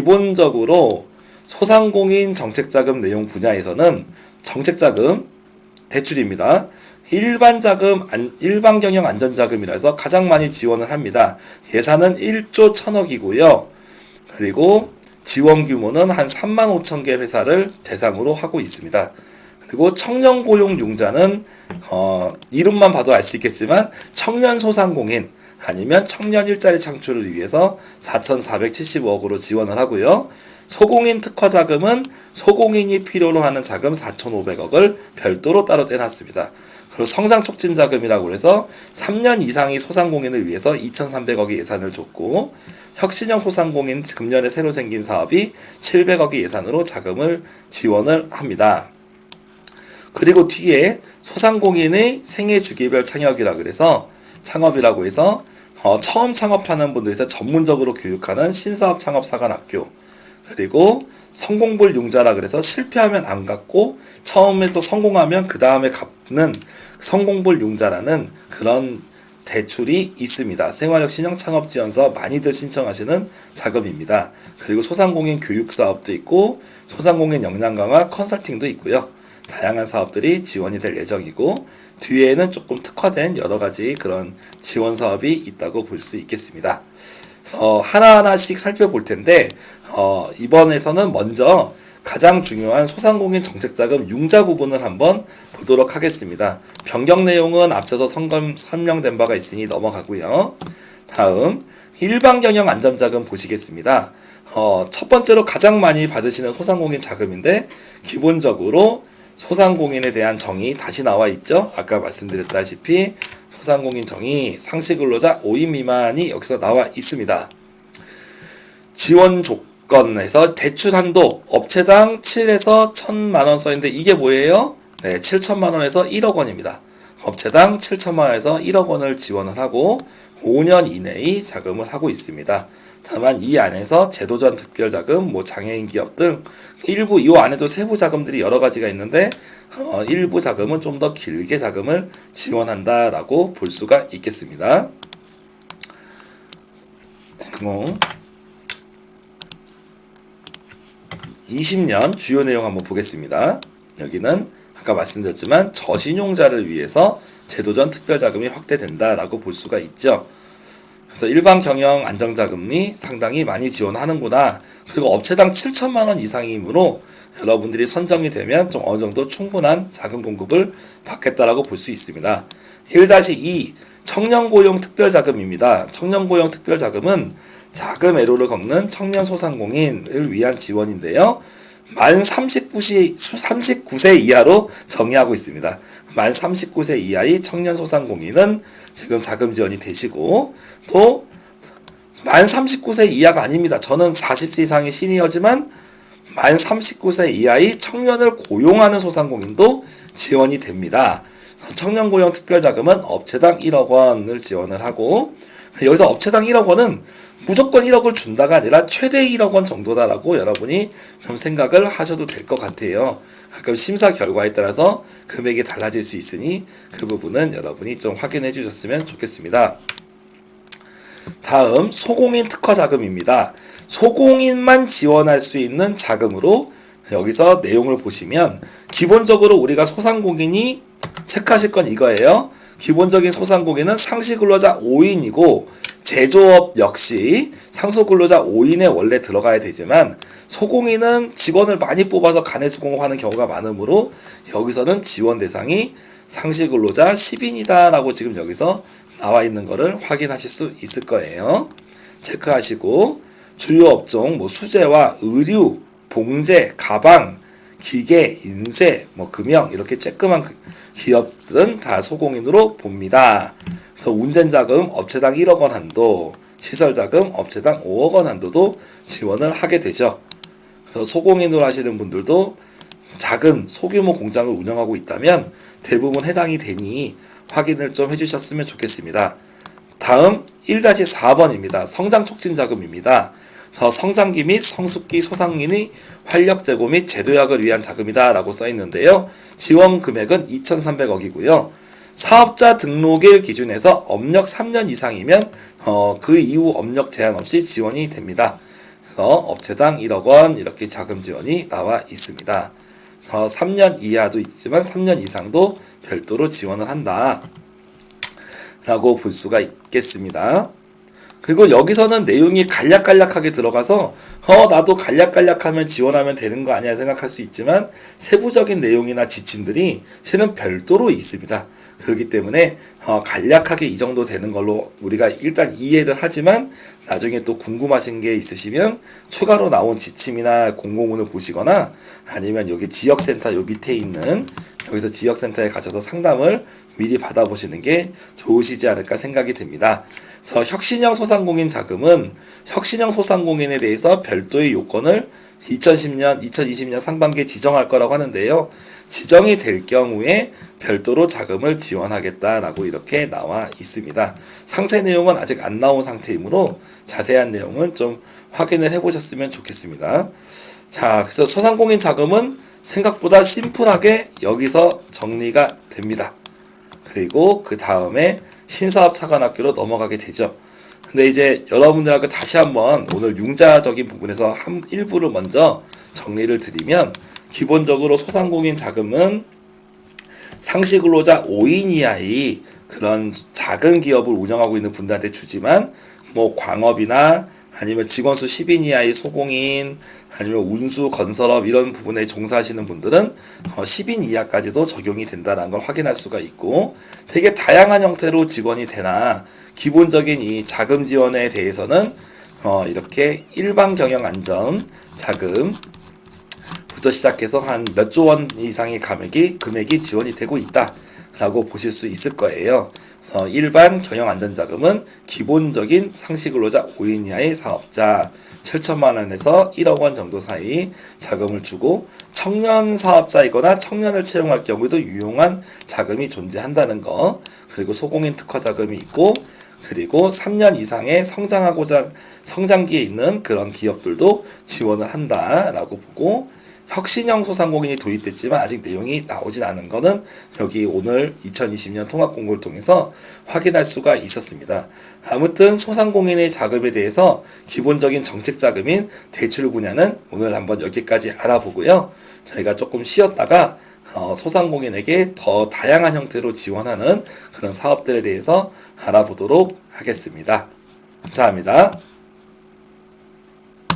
기본적으로 소상공인 정책자금 내용 분야에서는 정책자금 대출입니다. 일반 자금, 안- 일반 경영 안전 자금이라서 가장 많이 지원을 합니다. 예산은 1조 1000억이고요. 그리고 지원 규모는 한 3만 5천 개 회사를 대상으로 하고 있습니다. 그리고 청년 고용 융자는 어, 이름만 봐도 알 수 있겠지만 청년 소상공인 아니면 청년 일자리 창출을 위해서 4,475억으로 지원을 하고요. 소공인 특화 자금은 소공인이 필요로 하는 자금 4,500억을 별도로 따로 떼놨습니다. 그리고 성장 촉진 자금이라고 해서 3년 이상의 소상공인을 위해서 2,300억의 예산을 줬고 혁신형 소상공인 금년에 새로 생긴 사업이 700억의 예산으로 자금을 지원을 합니다. 그리고 뒤에 소상공인의 생애 주기별 창업이라 그래서 창업이라고 해서 어, 처음 창업하는 분들에서 전문적으로 교육하는 신사업 창업 사관학교 그리고 성공불 융자라 그래서 실패하면 안 갚고 처음에 또 성공하면 그 다음에 갚는 성공불 융자라는 그런 대출이 있습니다. 생활력 신형 창업 지원서 많이들 신청하시는 작업입니다. 그리고 소상공인 교육 사업도 있고 소상공인 역량 강화 컨설팅도 있고요. 다양한 사업들이 지원이 될 예정이고 뒤에는 조금 특화된 여러 가지 그런 지원 사업이 있다고 볼 수 있겠습니다. 어, 하나하나씩 살펴볼 텐데 어, 이번에서는 먼저 가장 중요한 소상공인 정책자금 융자 부분을 한번 보도록 하겠습니다. 변경 내용은 앞서서 성검, 설명된 바가 있으니 넘어가고요. 다음 일반 경영 안전 자금 보시겠습니다. 어, 첫 번째로 가장 많이 받으시는 소상공인 자금인데 기본적으로 소상공인에 대한 정의 다시 나와 있죠. 아까 말씀드렸다시피 소상공인 정의 상시 근로자 5인 미만이 여기서 나와 있습니다. 지원 조건에서 대출 한도 업체당 7에서 1천만 원 써있는데 이게 뭐예요? 네, 7천만 원에서 1억 원입니다. 업체당 7천만 원에서 1억 원을 지원을 하고 5년 이내의 자금을 하고 있습니다. 다만 이 안에서 제도전 특별자금, 뭐 장애인 기업 등 일부 이 안에도 세부 자금들이 여러 가지가 있는데 어, 일부 자금은 좀 더 길게 자금을 지원한다라고 볼 수가 있겠습니다. 뭐 20년 주요 내용 한번 보겠습니다. 여기는 아까 말씀드렸지만 저신용자를 위해서 제도전 특별자금이 확대된다라고 볼 수가 있죠. 그래서 일반 경영 안정자금이 상당히 많이 지원하는구나. 그리고 업체당 7천만 원 이상이므로 여러분들이 선정이 되면 좀 어느 정도 충분한 자금 공급을 받겠다라고 볼 수 있습니다. 1-2 청년 고용 특별 자금입니다. 청년 고용 특별 자금은 자금 애로를 겪는 청년 소상공인을 위한 지원인데요. 만 39세, 39세 이하로 정의하고 있습니다. 만 39세 이하의 청년 소상공인은 지금 자금 지원이 되시고 또 만 39세 이하가 아닙니다. 저는 40세 이상의 시니어지만 만 39세 이하의 청년을 고용하는 소상공인도 지원이 됩니다. 청년 고용 특별 자금은 업체당 1억 원을 지원을 하고 여기서 업체당 1억 원은 무조건 1억을 준다가 아니라 최대 1억 원 정도다라고 여러분이 좀 생각을 하셔도 될 것 같아요. 가끔 심사 결과에 따라서 금액이 달라질 수 있으니 그 부분은 여러분이 좀 확인해 주셨으면 좋겠습니다. 다음 소공인 특화 자금입니다. 소공인만 지원할 수 있는 자금으로 여기서 내용을 보시면 기본적으로 우리가 소상공인이 체크하실 건 이거예요. 기본적인 소상공인은 상시 근로자 5인이고 제조업 역시 상소 근로자 5인에 원래 들어가야 되지만 소공인은 직원을 많이 뽑아서 간해수공업하는 경우가 많으므로 여기서는 지원 대상이 상시 근로자 10인이다라고 지금 여기서 나와 있는 거를 확인하실 수 있을 거예요. 체크하시고 주요 업종 뭐 수제화, 의류, 봉제, 가방, 기계, 인쇄, 뭐 금형 이렇게 쬐끄만 그 기업들은 다 소공인으로 봅니다. 그래서 운전자금 업체당 1억 원 한도, 시설자금 업체당 5억 원 한도도 지원을 하게 되죠. 그래서 소공인으로 하시는 분들도 작은 소규모 공장을 운영하고 있다면 대부분 해당이 되니 확인을 좀 해주셨으면 좋겠습니다. 다음 1-4번입니다. 성장 촉진 자금입니다. 성장기 및 성숙기 소상인의 활력 제고 및 제도약을 위한 자금이다라고 써 있는데요. 지원 금액은 2,300억이고요. 사업자 등록일 기준에서 업력 3년 이상이면 어, 그 이후 업력 제한 없이 지원이 됩니다. 그래서 업체당 1억 원 이렇게 자금 지원이 나와 있습니다. 어, 3년 이하도 있지만 3년 이상도 별도로 지원을 한다. 라고 볼 수가 있겠습니다. 그리고 여기서는 내용이 간략간략하게 들어가서 어 나도 간략간략하면 지원하면 되는 거 아니야 생각할 수 있지만 세부적인 내용이나 지침들이 실은 별도로 있습니다. 그렇기 때문에 어, 간략하게 이 정도 되는 걸로 우리가 일단 이해를 하지만 나중에 또 궁금하신 게 있으시면 추가로 나온 지침이나 공고문을 보시거나 아니면 여기 지역센터 요 밑에 있는 여기서 지역센터에 가셔서 상담을 미리 받아보시는 게 좋으시지 않을까 생각이 됩니다. 그래서 혁신형 소상공인 자금은 혁신형 소상공인에 대해서 별도의 요건을 2010년, 2020년 상반기에 지정할 거라고 하는데요. 지정이 될 경우에 별도로 자금을 지원하겠다라고 이렇게 나와 있습니다. 상세 내용은 아직 안 나온 상태이므로 자세한 내용을 좀 확인을 해보셨으면 좋겠습니다. 자, 그래서 소상공인 자금은 생각보다 심플하게 여기서 정리가 됩니다. 그리고 그 다음에 신사업 차관학교로 넘어가게 되죠. 근데 이제 여러분들하고 다시 한번 오늘 융자적인 부분에서 한 일부를 먼저 정리를 드리면 기본적으로 소상공인 자금은 상시 근로자 5인 이하의 그런 작은 기업을 운영하고 있는 분들한테 주지만 뭐 광업이나 아니면 직원 수 10인 이하의 소공인 아니면 운수 건설업 이런 부분에 종사하시는 분들은 어, 10인 이하까지도 적용이 된다는 걸 확인할 수가 있고 되게 다양한 형태로 지원이 되나 기본적인 이 자금 지원에 대해서는 어, 이렇게 일반 경영 안전 자금 부터 시작해서 한 몇 조 원 이상의 금액이 금액이 지원이 되고 있다 라고 보실 수 있을 거예요. 그래서 일반 경영 안전자금은 기본적인 상시 근로자 5인 이하의 사업자 7천만 원에서 1억 원 정도 사이 자금을 주고 청년 사업자이거나 청년을 채용할 경우에도 유용한 자금이 존재한다는 거 그리고 소공인 특화 자금이 있고 그리고 3년 이상의 성장하고자 성장기에 있는 그런 기업들도 지원을 한다라고 보고 혁신형 소상공인이 도입됐지만 아직 내용이 나오진 않은 거는 여기 오늘 2020년 통합 공고를 통해서 확인할 수가 있었습니다. 아무튼 소상공인의 자금에 대해서 기본적인 정책 자금인 대출 분야는 오늘 한번 여기까지 알아보고요. 저희가 조금 쉬었다가 어, 소상공인에게 더 다양한 형태로 지원하는 그런 사업들에 대해서 알아보도록 하겠습니다. 감사합니다.